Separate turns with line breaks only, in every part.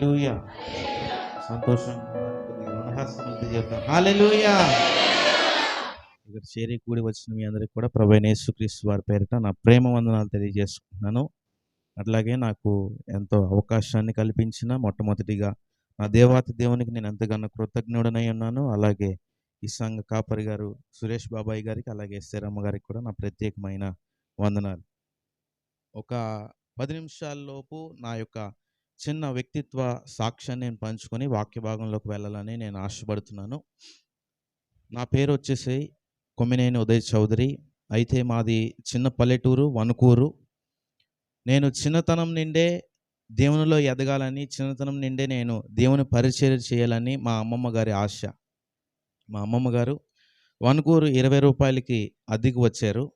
Hallelujah సంతోషంగా చెప్తాం ఇక్కడ చేరి కూడి వచ్చిన మీ అందరికి కూడా ప్రభు యేసుక్రీస్తు వారి పేరిట నా ప్రేమ వందనాలు తెలియజేసుకుంటున్నాను. అట్లాగే నాకు ఎంతో అవకాశాన్ని కల్పించిన మొట్టమొదటిగా నా దేవాతి దేవునికి నేను ఎంతగానో కృతజ్ఞుడనై ఉన్నాను. అలాగే ఈ సంఘ కాపరి గారు సురేష్ బాబాయ్ గారికి అలాగే ఎస్ఆరమ్మ గారికి కూడా నా ప్రత్యేకమైన వందనాలు. ఒక పది నిమిషాల్లోపు నా యొక్క చిన్న వ్యక్తిత్వ సాక్ష్యాన్ని నేను పంచుకొని వాక్య భాగంలోకి వెళ్ళాలని నేను ఆశపడుతున్నాను. నా పేరు వచ్చేసి కొమ్మినేని ఉదయ్ చౌదరి. అయితే మాది చిన్న పల్లెటూరు వనుకూరు నేను చిన్నతనం నిండే దేవునిలో ఎదగాలని చిన్నతనం నిండే నేను దేవుని పరిచయం చేయాలని మా అమ్మమ్మ గారి ఆశ. మా అమ్మమ్మ గారు వనుకూరు ఇరవై రూపాయలకి అద్దెకు వచ్చారు.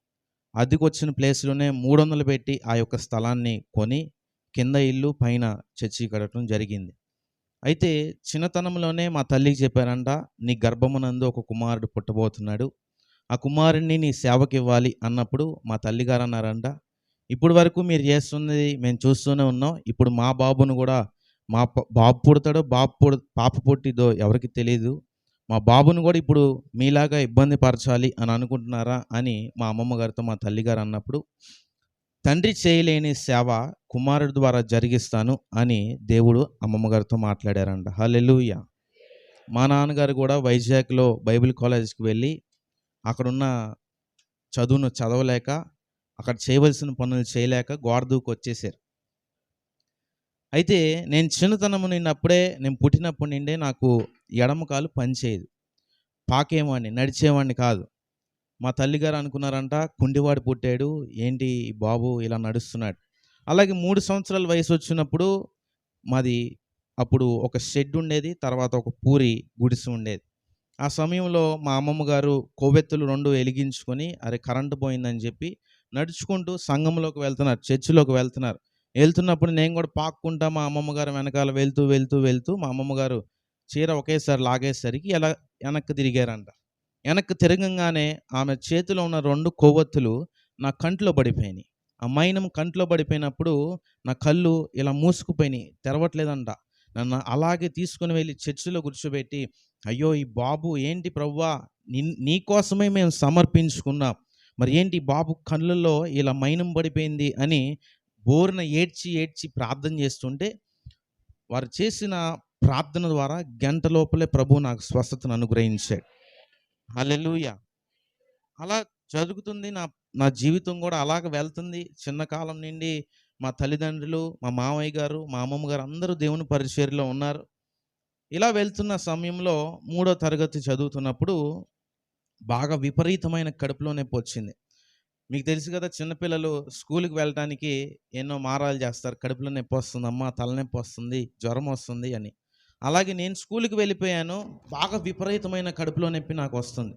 అద్దెకు వచ్చిన ప్లేస్లోనే మూడు వందలు పెట్టి ఆ యొక్క స్థలాన్ని కొని కింద ఇల్లు పైన చర్చి కట్టడం జరిగింది. అయితే చిన్నతనంలోనే మా తల్లికి చెప్పారంట నీ గర్భమునందు ఒక కుమారుడు పుట్టబోతున్నాడు. ఆ కుమారుడిని నీ సేవకి ఇవ్వాలి అన్నప్పుడు మా తల్లిగారు అన్నారంట ఇప్పుడు వరకు మీరు చేస్తున్నది మేము చూస్తూనే ఉన్నాం. ఇప్పుడు మా బాబును కూడా మా బాబు పుడతాడో బాబు పుడ పాప పుట్టిదో ఎవరికి తెలియదు మా బాబును కూడా ఇప్పుడు మీలాగా ఇబ్బంది పరచాలి అని అనుకుంటున్నారా అని మా అమ్మమ్మ గారితో మా తల్లిగారు అన్నప్పుడు తండ్రి చేయలేని సేవ కుమారుడి ద్వారా జరిగిస్తాను అని దేవుడు అమ్మమ్మగారితో మాట్లాడారంట. హలెలుయ మా నాన్నగారు కూడా వైజాగ్లో బైబిల్ కాలేజ్కి వెళ్ళి అక్కడున్న చదువును చదవలేక అక్కడ చేయవలసిన పనులు చేయలేక గోడదూకు వచ్చేసారు. అయితే నేను చిన్నతనము నిన్నప్పుడే నేను పుట్టినప్పటి నుండే నాకు ఎడమ కాలు పనిచేయదు. పాకేవాడిని నడిచేవాడిని కాదు. మా తల్లిగారు అనుకున్నారంట కుండివాడు పుట్టాడు ఏంటి బాబు ఇలా నడుస్తున్నాడు. అలాగే మూడు సంవత్సరాల వయసు వచ్చినప్పుడు మాది అప్పుడు ఒక షెడ్ ఉండేది తర్వాత ఒక పూరి గుడిసె ఉండేది. ఆ సమయంలో మా అమ్మమ్మ గారు కొవ్వెత్తులు రెండు వెలిగించుకొని అరే కరెంటు పోయిందని చెప్పి నడుచుకుంటూ సంఘంలోకి వెళ్తున్నారు చర్చిలోకి వెళ్తున్నారు. వెళ్తున్నప్పుడు నేను కూడా పాక్కుంటా మా అమ్మమ్మ గారు వెనకాల వెళ్తూ వెళ్తూ వెళ్తూ మా అమ్మమ్మ గారు చీర ఒకేసారి లాగేసరికి ఎలా వెనక్కి తిరిగారంట. వెనక్కి తిరగంగానే ఆమె చేతిలో ఉన్న రెండు కొవ్వొత్తులు నా కంట్లో పడిపోయినాయి. ఆ మైనం కంట్లో పడిపోయినప్పుడు నా కళ్ళు ఇలా మూసుకుపోయినాయి. తెరవట్లేదంట. నన్ను అలాగే తీసుకుని వెళ్ళి చర్చిలో కూర్చోబెట్టి అయ్యో ఈ బాబు ఏంటి ప్రవ్వా? నీ- నీకోసమే మేము సమర్పించుకున్నాం. మరి ఏంటి బాబు కళ్ళల్లో ఇలా మైనం పడిపోయింది? అని బోరున ఏడ్చి ఏడ్చి ప్రార్థన చేస్తుంటే వారు చేసిన ప్రార్థన ద్వారా గంట లోపలే ప్రభు నాకు స్వస్థతను అనుగ్రహించాడు. హలెలుయ అలా జరుగుతుంది నా నా జీవితం కూడా అలాగ వెళ్తుంది. చిన్న కాలం నుండి మా తల్లిదండ్రులు మా మామయ్య గారు మా అమ్మమ్మ గారు అందరూ దేవుని పరిచర్లో ఉన్నారు. ఇలా వెళ్తున్న సమయంలో మూడో తరగతి చదువుతున్నప్పుడు బాగా విపరీతమైన కడుపులో నొప్పి వచ్చింది. మీకు తెలుసు కదా చిన్నపిల్లలు స్కూల్కి వెళ్ళడానికి ఎన్నో మారాలు చేస్తారు. కడుపులో నొప్పి వస్తుంది అమ్మ తలనొప్పి వస్తుంది జ్వరం వస్తుంది అని. అలాగే నేను స్కూల్కి వెళ్ళిపోయాను. బాగా విపరీతమైన కడుపులో నొప్పి నాకు వస్తుంది.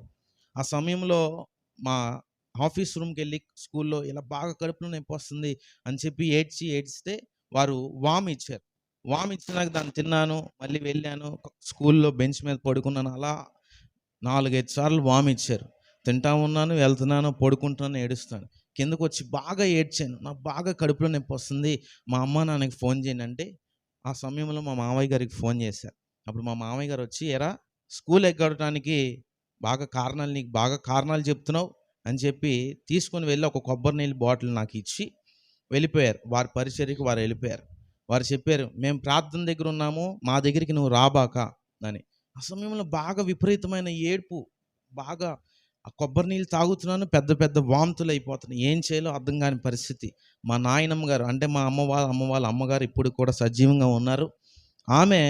ఆ సమయంలో మా ఆఫీస్ రూమ్కి వెళ్ళి స్కూల్లో ఇలా బాగా కడుపులో నొప్పి వస్తుంది అని చెప్పి ఏడ్చి ఏడ్చితే వారు వామ్ ఇచ్చారు. వామ్ ఇచ్చినాక దాన్ని తిన్నాను మళ్ళీ వెళ్ళాను స్కూల్లో బెంచ్ మీద పడుకున్నాను అలా నాలుగైదు సార్లు వామ్ ఇచ్చారు. తింటా ఉన్నాను వెళ్తున్నాను పడుకుంటున్నాను ఏడుస్తాను కిందకు వచ్చి బాగా ఏడ్చాను. నాకు బాగా కడుపులో నొప్పి వస్తుంది. మా అమ్మ నాన్నకి ఫోన్ చేయండి అంటే ఆ సమయంలో మా మామయ్య గారికి ఫోన్ చేశారు అప్పుడు మా మామయ్య గారు వచ్చి ఎరా స్కూల్ ఎగ్గడటానికి బాగా కారణాలు నీకు బాగా కారణాలు చెప్తున్నావు అని చెప్పి తీసుకొని వెళ్ళి ఒక కొబ్బరి నీళ్ళు బాటిల్ నాకు ఇచ్చి వెళ్ళిపోయారు. వారి పరిచర్యకి వారు వెళ్ళిపోయారు. వారు చెప్పారు మేము ప్రార్థన దగ్గర ఉన్నాము మా దగ్గరికి నువ్వు రాబాక అని. ఆ సమయంలో బాగా విపరీతమైన ఏడుపు బాగా ఆ కొబ్బరి నీళ్ళు తాగుతున్నాను పెద్ద పెద్ద వాంతులు అయిపోతున్నాయి. ఏం చేయాలో అర్థం కాని పరిస్థితి. మా నాయనమ్మ గారు అంటే మా అమ్మ వాళ్ళ అమ్మ వాళ్ళ అమ్మగారు ఇప్పుడు కూడా సజీవంగా ఉన్నారు. ఆమె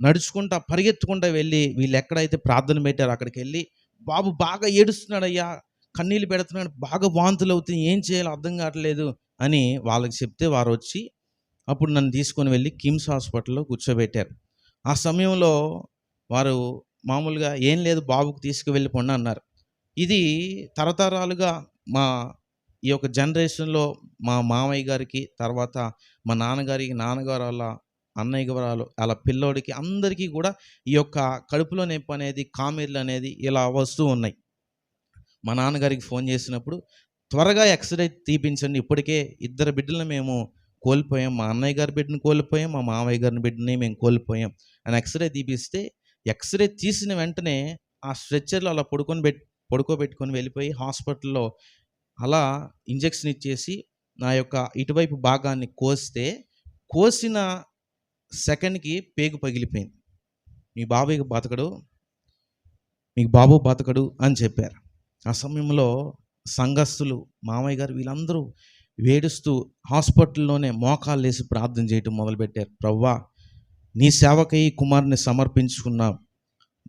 నడుచుకుంటా పరిగెత్తుకుంటా వెళ్ళి వీళ్ళు ఎక్కడైతే ప్రార్థన పెట్టారో అక్కడికి వెళ్ళి బాబు బాగా ఏడుస్తున్నాడు అయ్యా కన్నీళ్ళు పెడుతున్నాడు బాగా వాంతులు అవుతుంది ఏం చేయాలో అర్థం కావట్లేదు అని వాళ్ళకి చెప్తే వారు వచ్చి అప్పుడు నన్ను తీసుకొని వెళ్ళి కిమ్స్ హాస్పిటల్లో కూర్చోబెట్టారు. ఆ సమయంలో వారు మామూలుగా ఏం లేదు బాబుకు తీసుకువెళ్ళిపోండి అన్నారు. ఇది తరతరాలుగా మా ఈ యొక్క జనరేషన్లో మా మామయ్య గారికి తర్వాత మా నాన్నగారికి నాన్నగారు వాళ్ళ అన్నయ్య గారు అలా పిల్లోడికి అందరికీ కూడా ఈ యొక్క కడుపులో నొప్పి అనేది కామెర్లు అనేది ఇలా వస్తూ ఉన్నాయి. మా నాన్నగారికి ఫోన్ చేసినప్పుడు త్వరగా ఎక్స్రే తీపించండి ఇప్పటికే ఇద్దరు బిడ్డలను మేము కోల్పోయాం. మా అన్నయ్య గారి బిడ్డని కోల్పోయాం మా మామయ్య గారిని బిడ్డని మేము కోల్పోయాం. అని ఎక్స్రే తీపిస్తే ఎక్స్రే తీసిన వెంటనే ఆ స్ట్రెచ్చర్లో అలా పడుకొని పెట్టి పడుకోబెట్టుకొని వెళ్ళిపోయి హాస్పిటల్లో అలా ఇంజెక్షన్ ఇచ్చేసి నా యొక్క ఇటువైపు భాగాన్ని కోస్తే కోసిన సెకండ్కి పేగు పగిలిపోయింది. మీ బాబాయ్కి బతకడు మీకు బాబు బతకడు అని చెప్పారు. ఆ సమయంలో సంఘస్థులు మామయ్య గారు వీళ్ళందరూ వేడుస్తూ హాస్పిటల్లోనే మోకాలు వేసి ప్రార్థన చేయటం మొదలుపెట్టారు. ప్రవ్వా నీ సేవకై కుమార్ని కుమారుని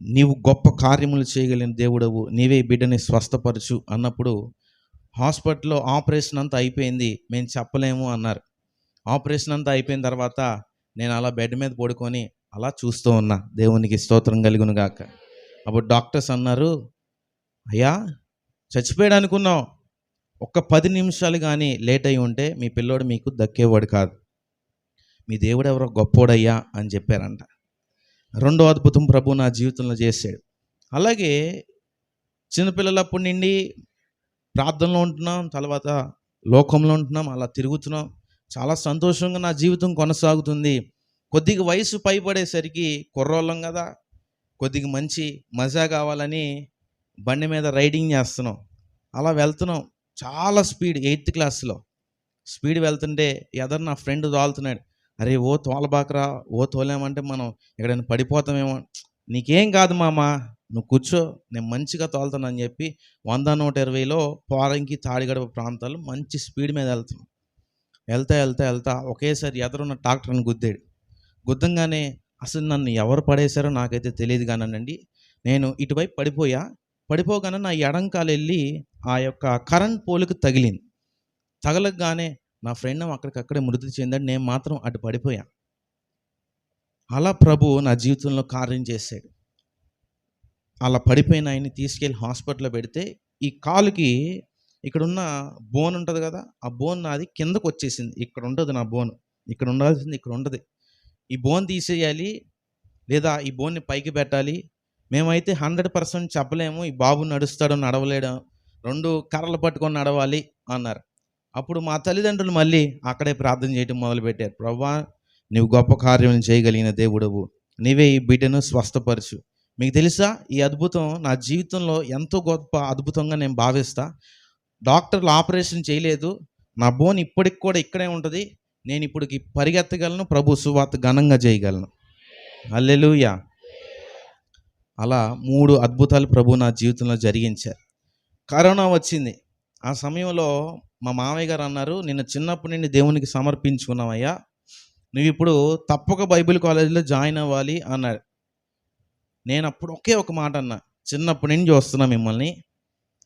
నీవు గొప్ప కార్యములు చేయగలిగిన దేవుడవు నీవే బిడ్డని స్వస్థపరచు అన్నప్పుడు హాస్పిటల్లో ఆపరేషన్ అంతా అయిపోయింది మేము చెప్పలేము అన్నారు. ఆపరేషన్ అంతా అయిపోయిన తర్వాత నేను అలా బెడ్ మీద పడుకొని అలా చూస్తూ ఉన్నా. దేవునికి స్తోత్రం కలుగును గాక. అప్పుడు డాక్టర్స్ అన్నారు అయ్యా చచ్చిపోయాడు అనుకున్నాం ఒక్క పది నిమిషాలు కానీ లేట్ అయి ఉంటే మీ పిల్లోడు మీకు దక్కేవాడు కాదు. మీ దేవుడు ఎవరో గొప్పోడయ్యా అని చెప్పారంట. రెండో అద్భుతం ప్రభు నా జీవితంలో చేశాడు. అలాగే చిన్నపిల్లలప్పటి నుండి ప్రార్థనలో ఉంటున్నాం తర్వాత లోకంలో ఉంటున్నాం అలా తిరుగుతున్నాం. చాలా సంతోషంగా నా జీవితం కొనసాగుతుంది. కొద్దిగా వయసు పైపడేసరికి కుర్రోళ్ళం కదా కొద్దిగా మంచి మజా కావాలని బండి మీద రైడింగ్ చేస్తున్నాం. అలా వెళ్తున్నాం చాలా స్పీడ్ ఎయిత్ క్లాస్లో. స్పీడ్ వెళ్తుంటే ఎదరు నా ఫ్రెండ్ తోలుతున్నాడు అరే ఓ తోలబాకరా ఓ తోలేమంటే మనం ఎక్కడైనా పడిపోతామేమో. నీకేం కాదు మామ నువ్వు కూర్చో నేను మంచిగా తోలుతానని చెప్పి వంద నూట ఇరవైలో పోరంకి తాడిగడప ప్రాంతాలు మంచి స్పీడ్ మీద వెళ్తున్నాం. వెళ్తా వెళ్తా వెళ్తా ఒకేసారి ఎదురున్న ట్రాక్టర్ని గుద్దాడు. గుద్దంగానే అసలు నన్ను ఎవరు పడేశారో నాకైతే తెలియదు కానండి. నేను ఇటువైపు పడిపోయా. పడిపోగానే నా ఎడంకాలు వెళ్ళి ఆ యొక్క కరెంట్ పోలుకు తగిలింది. తగలగానే నా ఫ్రెండ్ అక్కడికక్కడే మృతి చెందాడు నేను మాత్రం అటు పడిపోయాను అలా ప్రభు నా జీవితంలో కార్యం చేశాడు. అలా పడిపోయిన ఆయన్ని తీసుకెళ్ళి హాస్పిటల్లో పెడితే ఈ కాలుకి ఇక్కడున్న బోన్ ఉంటుంది కదా ఆ బోన్ నాది కిందకు వచ్చేసింది. ఇక్కడ ఉంటుంది నా బోన్. ఇక్కడ ఉండాల్సింది ఇక్కడ ఉండదు ఈ బోన్ తీసేయాలి లేదా ఈ బోన్ని పైకి పెట్టాలి? మేమైతే హండ్రెడ్ పర్సెంట్ చెప్పలేము. ఈ బాబు నడుస్తాడు నడవలేడు రెండు కర్రలు పట్టుకొని నడవాలి అన్నారు. అప్పుడు మా తల్లిదండ్రులు మళ్ళీ అక్కడే ప్రార్థన చేయటం మొదలుపెట్టారు. ప్రభా నీవు గొప్ప కార్యం చేయగలిగిన దేవుడవు. నీవే ఈ బిడ్డను స్వస్థపరచు. మీకు తెలుసా? ఈ అద్భుతం నా జీవితంలో ఎంతో గొప్ప అద్భుతంగా నేను భావిస్తా. డాక్టర్లు ఆపరేషన్ చేయలేదు. నా బోన్ ఇప్పటికి కూడా ఇక్కడే ఉంటుంది. నేను ఇప్పటికి పరిగెత్తగలను. ప్రభు సువార్త ఘనంగా చేయగలను. అల్లెలుయా అలా మూడు అద్భుతాలు ప్రభు నా జీవితంలో జరిగించారు. కరోనా వచ్చింది. ఆ సమయంలో మా మామయ్య గారు అన్నారు నిన్న చిన్నప్పటి నుండి దేవునికి సమర్పించుకున్నామయ్యా నువ్వు ఇప్పుడు తప్పక బైబిల్ కాలేజీలో జాయిన్ అవ్వాలి అన్నాడు నేను అప్పుడు ఒకే ఒక మాట అన్నా చిన్నప్పటి నుంచి చూస్తున్నా మిమ్మల్ని.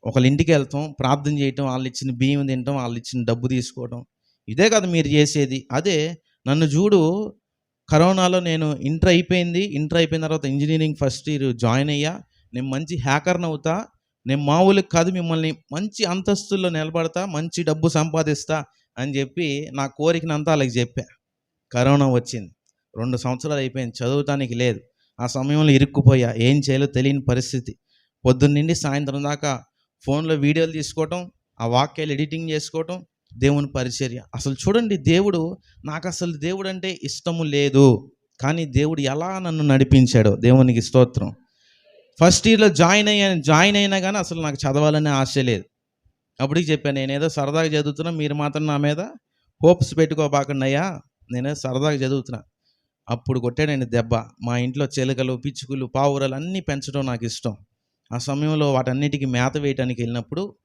ఒకళ్ళ ఇంటికి వెళ్తాం ప్రార్థన చేయటం వాళ్ళు ఇచ్చిన బియ్యం తినటం వాళ్ళు ఇచ్చిన డబ్బు తీసుకోవటం. ఇదే కదా మీరు చేసేది. అదే నన్ను చూడు కరోనాలో నేను ఇంటర్ అయిపోయింది. ఇంటర్ అయిపోయిన తర్వాత ఇంజనీరింగ్ ఫస్ట్ ఇయర్ జాయిన్ అయ్యా. నేను మంచి హ్యాకర్ని అవుతా. నేను మామూలుగా కాదు మిమ్మల్ని మంచి అంతస్తుల్లో నిలబడతా మంచి డబ్బు సంపాదిస్తా అని చెప్పి నా కోరికనంతా వాళ్ళకి చెప్పా. కరోనా వచ్చింది. రెండు సంవత్సరాలు అయిపోయింది. చదువుతానికి లేదు. ఆ సమయంలో ఇరుక్కుపోయా. ఏం చేయాలో తెలియని పరిస్థితి. పొద్దున్న నుండి సాయంత్రం దాకా ఫోన్లో వీడియోలు తీసుకోవటం ఆ వాక్యాలు ఎడిటింగ్ చేసుకోవటం దేవుని పరిచర్య. అసలు చూడండి దేవుడు నాకు అసలు దేవుడు అంటే ఇష్టము లేదు. కానీ దేవుడు ఎలా నన్ను నడిపించాడో దేవునికి స్తోత్రం. ఫస్ట్ ఇయర్లో జాయిన్ అయ్యాను జాయిన్ అయినా కానీ అసలు నాకు చదవాలనే ఆశ లేదు. అప్పటికి చెప్పాను నేనేదో సరదాగా చదువుతున్నా మీరు మాత్రం నా మీద హోప్స్ పెట్టుకోబాకండి అయ్యా నేనే సరదాగా చదువుతున్నా. అప్పుడు కొట్టాడండి దెబ్బ. మా ఇంట్లో చిలుకలు పిచ్చుకలు పావురాలు అన్నీ పెంచడం నాకు ఇష్టం. ఆ సమయంలో వాటన్నిటికీ మేత వేయటానికి వెళ్ళినప్పుడు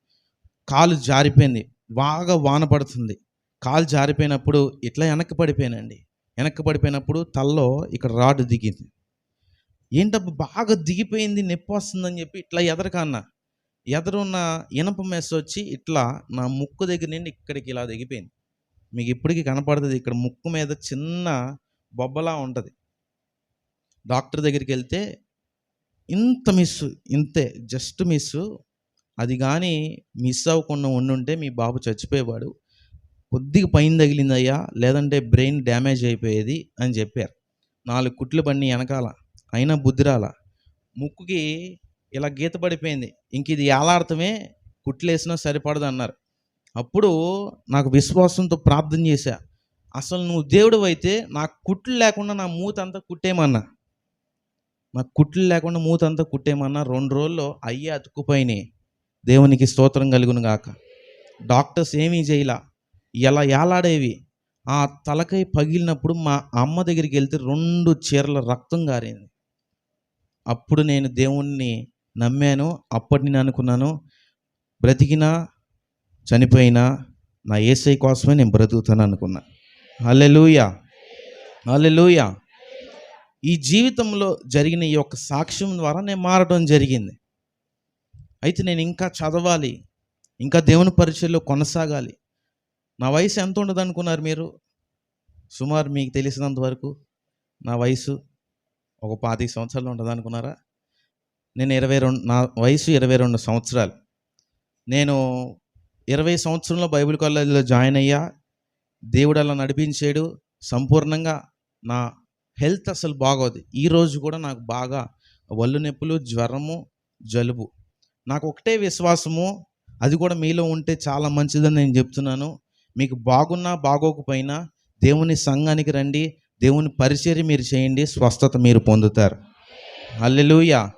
కాలు జారిపోయింది. బాగా వాన పడుతుంది. కాలు జారిపోయినప్పుడు ఇట్లా వెనక్కి పడిపోయానండి. వెనక్కి పడిపోయినప్పుడు తల్లో ఇక్కడ రాడ్ దిగింది. ఏంటబ్బా బాగా దిగిపోయింది నొప్పి వస్తుందని చెప్పి ఇట్లా ఎదరకన్నా ఎదరున్న ఇనప మెస్ వచ్చి ఇట్లా నా ముక్కు దగ్గర నుండి ఇక్కడికి ఇలా దిగిపోయింది. మీకు ఇప్పటికీ కనపడుతుంది ఇక్కడ ముక్కు మీద చిన్న బొబ్బలా ఉంటుంది. డాక్టర్ దగ్గరికి వెళ్తే ఇంత మిస్ ఇంతే జస్ట్ మిస్. అది కానీ మిస్ అవ్వకుండా ఉండుంటే మీ బాబు చచ్చిపోయేవాడు. కొద్దిగా పైన తగిలిందయ్యా లేదంటే బ్రెయిన్ డ్యామేజ్ అయిపోయేది అని చెప్పారు. నాలుగు కుట్లు బండి వెనకాల. అయినా బుద్ధిరాల? ముక్కుకి ఇలా గీత పడిపోయింది. ఇంక ఇది యాలార్థమే కుట్లేసినా సరిపడదు అన్నారు అప్పుడు నాకు విశ్వాసంతో ప్రార్థన చేశా. అసలు నువ్వు దేవుడు అయితే నాకు కుట్లు లేకుండా నా మూత అంతా కుట్టేమన్నా నాకు కుట్లు లేకుండా మూత అంతా కుట్టేమన్నా రెండు రోజుల్లో అయ్యే అతుక్కుపోయినాయి. దేవునికి స్తోత్రం కలుగును గాక. డాక్టర్స్ ఏమీ చేయలా. ఎలా ఏలాడేవి? ఆ తలకై పగిలినప్పుడు మా అమ్మ దగ్గరికి వెళ్తే రెండు చీరల రక్తం గారింది. అప్పుడు నేను దేవుణ్ణి నమ్మాను అప్పటి నేను అనుకున్నాను బ్రతికినా చనిపోయినా నా ఏసై కోసమే నేను బ్రతుకుతాను అనుకున్నా. అల్లెలుయా అల్లెలుయా ఈ జీవితంలో జరిగిన ఈ యొక్క సాక్ష్యం ద్వారా నేను మారడం జరిగింది. అయితే నేను ఇంకా చదవాలి ఇంకా దేవుని పరిచయంలో కొనసాగాలి. నా వయసు ఎంత ఉండదు అనుకున్నారు మీరు? సుమారు మీకు తెలిసినంత వరకు నా వయసు ఒక పాతిక సంవత్సరాలు ఉంటుంది అనుకున్నారా? నేను ఇరవై రెండు నా వయసు ఇరవై రెండు సంవత్సరాలు. నేను ఇరవై సంవత్సరంలో బైబిల్ కాలేజీలో జాయిన్ అయ్యా దేవుడు అలా నడిపించాడు. సంపూర్ణంగా నా హెల్త్ అసలు బాగోదు. ఈ రోజు కూడా నాకు బాగా ఒళ్ళు నొప్పులు జ్వరము జలుబు. నాకు ఒకటే విశ్వాసము అది కూడా మీలో ఉంటే చాలా మంచిదని నేను చెప్తున్నాను. మీకు బాగున్నా బాగోకపోయినా దేవుని సంఘానికి రండి దేవుని పరిచర్య మీరు చేయండి స్వస్థత మీరు పొందుతారు. హల్లెలూయా.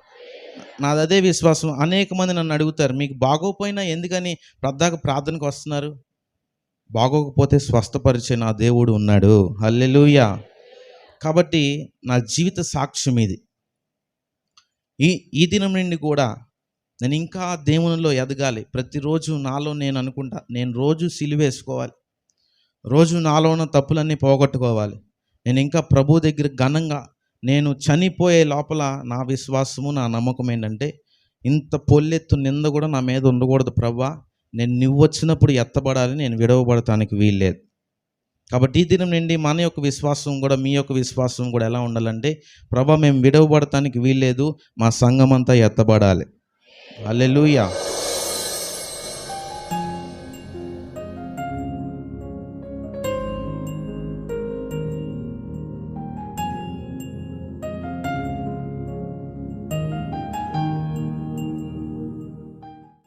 నాది అదే విశ్వాసం. అనేక మంది నన్ను అడుగుతారు మీకు బాగోకపోయినా ఎందుకని ప్రద్దాక ప్రార్థనకు వస్తున్నారు? బాగోకపోతే స్వస్థపరిచే నా దేవుడు ఉన్నాడు. హల్లెలూయా. కాబట్టి నా జీవిత సాక్ష్యం ఇది. ఈ ఈ దినం నుండి కూడా నేను ఇంకా దేవునిలో ఎదగాలి. ప్రతిరోజు నాలో నేను అనుకుంటా నేను రోజు సిలివేసుకోవాలి రోజు నాలో ఉన్న తప్పులన్నీ పోగొట్టుకోవాలి. నేను ఇంకా ప్రభు దగ్గర ఘనంగా నేను చనిపోయే లోపల నా విశ్వాసము నా నమ్మకం ఏంటంటే ఇంత పొల్లెత్తు నింద కూడా నా మీద ఉండకూడదు ప్రభా. నేను నువ్వు వచ్చినప్పుడు ఎత్తబడాలి నేను విడవబడటానికి వీల్లేదు. కాబట్టి ఈ దినం నుండి మన యొక్క విశ్వాసం కూడా మీ యొక్క విశ్వాసం కూడా ఎలా ఉండాలంటే ప్రభా మేము విడవబడటానికి వీల్లేదు మా సంఘం అంతా ఎత్తబడాలి. అల్లెలుయా